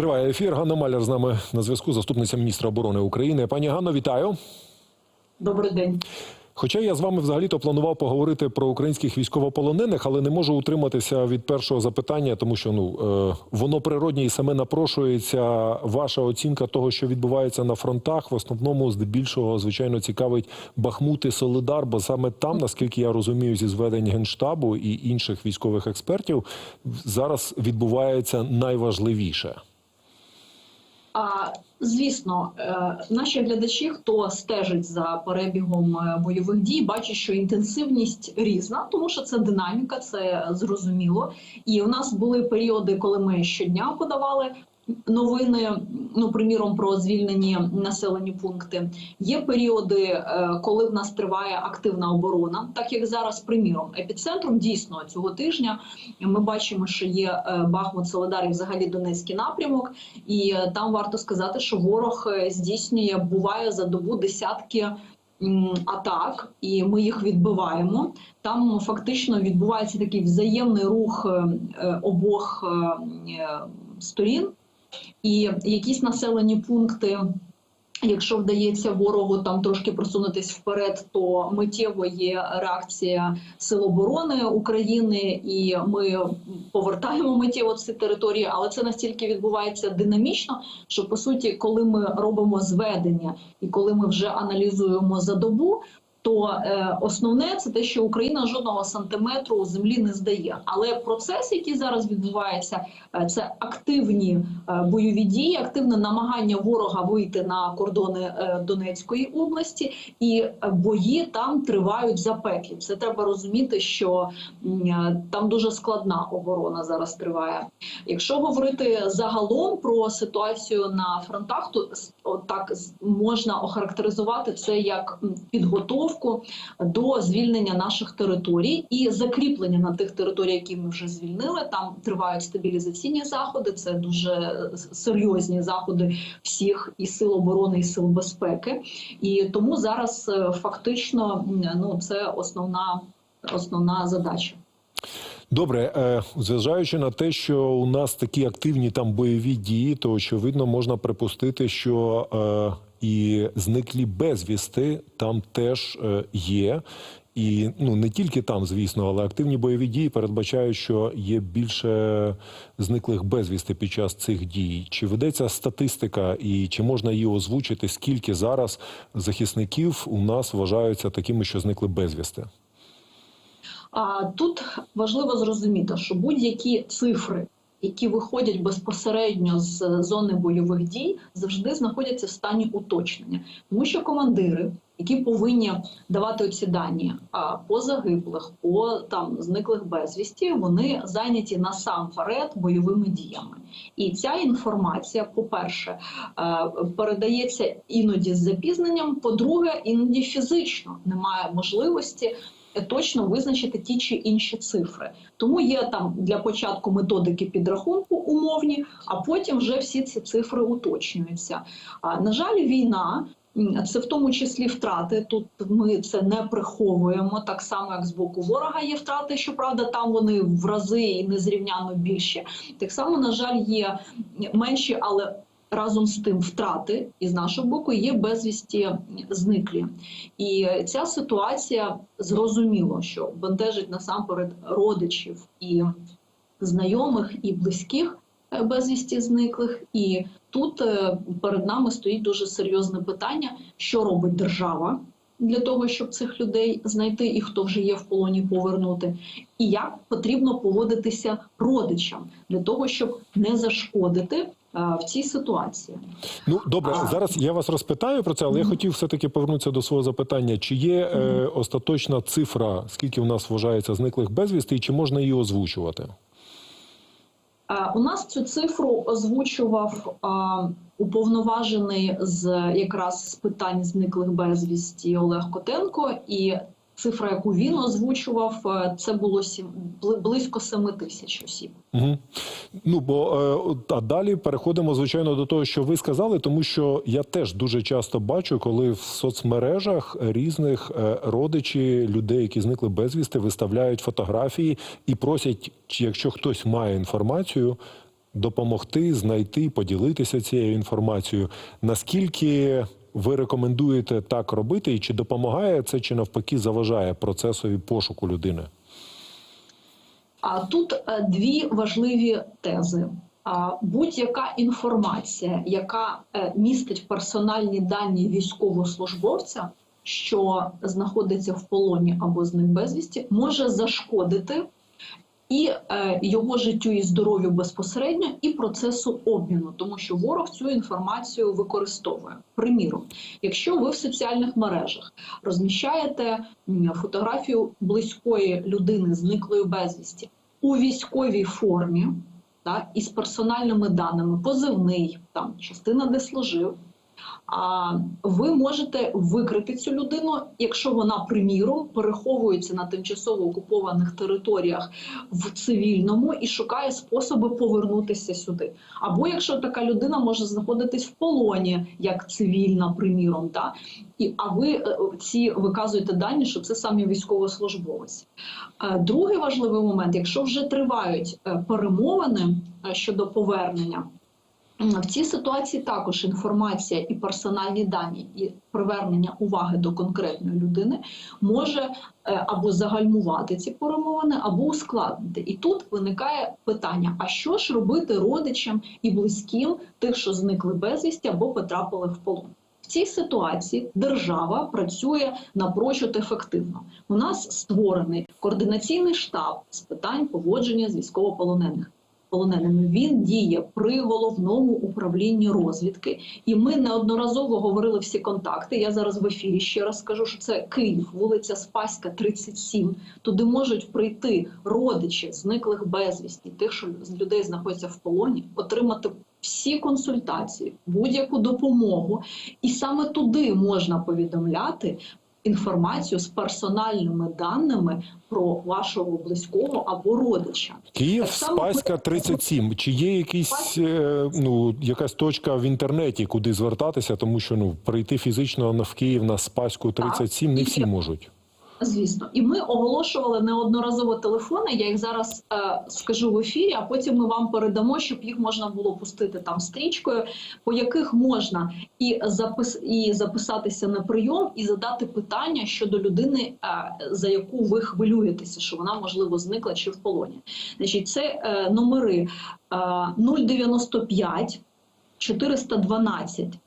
Триває ефір. Ганна Маляр з нами на зв'язку, заступниця міністра оборони України. Пані Ганно, вітаю. Добрий день. Хоча я з вами взагалі-то планував поговорити про українських військовополонених, але не можу утриматися від першого запитання, тому що ну е, воно природні і саме напрошується. Ваша оцінка того, що відбувається на фронтах, в основному здебільшого, звичайно, цікавить Бахмут і Солидар, бо саме там, наскільки я розумію, зі зведень генштабу і інших військових експертів, зараз відбувається найважливіше. А звісно, е, наші глядачі, хто стежить за перебігом е, бойових дій, бачить, що інтенсивність різна, тому що це динаміка, це зрозуміло. І у нас були періоди, коли ми щодня подавали. Новини, ну приміром, про звільнені населені пункти. Є періоди, е, коли в нас триває активна оборона, так як зараз, приміром, епіцентром дійсно цього тижня ми бачимо, що є е, Бахмут, Солодар і взагалі Донецький напрямок, і е, там варто сказати, що ворог здійснює, буває за добу десятки. Атак, і ми їх відбиваємо. Там фактично відбувається такий взаємний рух обох сторін, і якісь населені пункти. Якщо вдається ворогу там трошки просунутись вперед, то миттєво є реакція Сил оборони України, і ми повертаємо миттєво ці території. Але це настільки відбувається динамічно, що по суті, коли ми робимо зведення і коли ми вже аналізуємо за добу. То е, основне це те, що Україна жодного сантиметру землі не здає. Але процес, який зараз відбувається, е, це активні е, бойові дії, активне намагання ворога вийти на кордони е, Донецької області, і бої там тривають запеклі. Це треба розуміти, що е, там дуже складна оборона зараз триває. Якщо говорити загалом про ситуацію на фронтах, то так можна охарактеризувати це як м, підготовку до звільнення наших територій і закріплення на тих територіях, які ми вже звільнили. Там тривають стабілізаційні заходи. Це дуже серйозні заходи всіх і сил оборони, і сил безпеки. І тому зараз е, фактично ну це основна, основна задача. Добре, е, зважаючи на те, що у нас такі активні там бойові дії, то очевидно можна припустити, що е, і зниклі безвісти там теж е, є. І ну не тільки там, звісно, але активні бойові дії передбачають, що є більше зниклих безвісти під час цих дій. Чи ведеться статистика, і чи можна її озвучити? Скільки зараз захисників у нас вважаються такими, що зникли безвісти? А тут важливо зрозуміти, що будь-які цифри, які виходять безпосередньо з зони бойових дій, завжди знаходяться в стані уточнення, тому що командири, які повинні давати ці дані по загиблих, по там зниклих безвісті, вони зайняті насамперед бойовими діями. І ця інформація, по-перше, е, передається іноді з запізненням. По-друге, іноді фізично немає можливості точно визначити ті чи інші цифри. Тому є там для початку методики підрахунку умовні, а потім вже всі ці цифри уточнюються. На жаль, війна. Це в тому числі втрати. Тут ми це не приховуємо. Так само, як з боку ворога є втрати. Щоправда, там вони в рази і незрівняно більші. Так само, на жаль, є менші, але разом з тим втрати і з нашого боку є безвісті зниклі. І ця ситуація зрозуміло, що бентежить насамперед родичів і знайомих і близьких е, безвісті зниклих. І тут е, перед нами стоїть дуже серйозне питання, що робить держава. Для того щоб цих людей знайти і хто вже є в полоні повернути, і як потрібно поводитися родичам для того, щоб не зашкодити в цій ситуації. Ну добре, А. зараз я вас розпитаю про це, але я хотів все таки повернутися до свого запитання. Чи є е, остаточна цифра, скільки в нас вважається зниклих безвісти, і чи можна її озвучувати? Е, У нас цю цифру озвучував е, уповноважений з якраз з питань зниклих безвісті Олег Котенко, і цифра, яку він озвучував, е, це було сім близько 7 тисяч осіб. Угу. Ну бо е, а далі переходимо звичайно до того, що ви сказали, тому що я теж дуже часто бачу, коли в соцмережах різних е, родичі людей, які зникли безвісти, виставляють фотографії і просять, чи якщо хтось має інформацію. допомогти, знайти, поділитися цією інформацією. Наскільки ви рекомендуєте так робити, і чи допомагає це, чи навпаки заважає процесові пошуку людини? А тут е, дві важливі тези. Будь-яка інформація, яка е, містить персональні дані військовослужбовця, що знаходиться в полоні або з ним безвісті, може зашкодити і е, його життю і здоров'ю безпосередньо, і процесу обміну, тому що ворог цю інформацію використовує. Приміром, якщо ви в соціальних мережах розміщаєте фотографію близької людини, зниклої безвісті, у військовій формі, та, із персональними даними, позивний, там частина, де служив. А ви можете викрити цю людину, якщо вона, приміром, переховується на тимчасово окупованих територіях в цивільному і шукає способи повернутися сюди. Або якщо така людина може знаходитись в полоні, як цивільна, приміром, та і а ви е, ці виказуєте дані, що це саме військовослужбовець. Е, Другий важливий момент, якщо вже тривають е, перемовини щодо повернення. В цій ситуації також інформація і персональні дані, і привернення уваги до конкретної людини може е, або загальмувати ці перемовини, або ускладнити. І тут виникає питання: а що ж робити родичам і близьким тих, що зникли безвісті або потрапили в полон? В цій ситуації держава працює напрочуд ефективно. У нас створений координаційний штаб з питань поводження з військовополонених полоненими. Він діє при головному управлінні розвідки, і ми неодноразово говорили всі контакти. Я зараз в ефірі ще раз скажу, що це Київ, вулиця Спаська, 37. Туди можуть прийти родичі зниклих безвісті, тих, що людей знаходяться в полоні, отримати. Всі консультації, будь-яку допомогу, і саме туди можна повідомляти інформацію з персональними даними про вашого близького або родича. Київ, Так само Спаська 37. Чи є якісь е, ну якась точка в інтернеті, куди звертатися, тому що ну прийти фізично на в Київ на Спаську 37 не всі можуть. Звісно, і ми оголошували неодноразово телефони. Я їх зараз е, скажу в ефірі, а потім ми вам передамо, щоб їх можна було пустити там стрічкою, по яких можна і запис і записатися на прийом, і задати питання щодо людини, е, за яку ви хвилюєтеся, що вона можливо зникла чи в полоні. Значить, це е, номери е, 095 412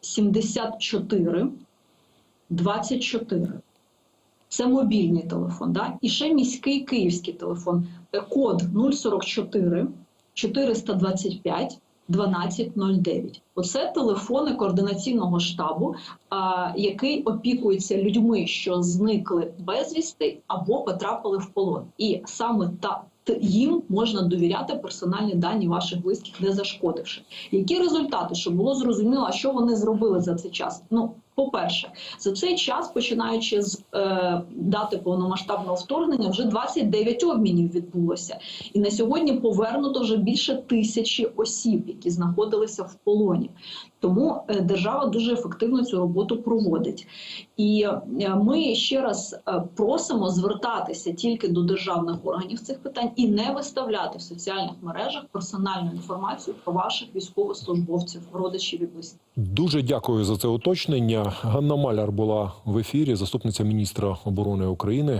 74 24. Це мобільний телефон, да? і ще міський київський телефон. Код 044 425 1209. Оце телефони координаційного штабу, а, який опікується людьми, що зникли безвісти або потрапили в полон. І саме та їм можна довіряти персональні дані ваших близьких, не зашкодивши. Які результати, щоб було зрозуміло, що вони зробили за цей час? Ну, по-перше, за цей час, починаючи з е, дати повномасштабного вторгнення, вже 29 обмінів відбулося, і на сьогодні повернуто вже більше тисячі осіб, які знаходилися в полоні. Тому е, держава дуже ефективно цю роботу проводить. І е, ми ще раз е, просимо звертатися тільки до державних органів цих питань і не виставляти в соціальних мережах персональну інформацію про ваших військовослужбовців, родичів і близьких. Дуже дякую за це уточнення. Ганна Маляр була в ефірі, заступниця міністра оборони України.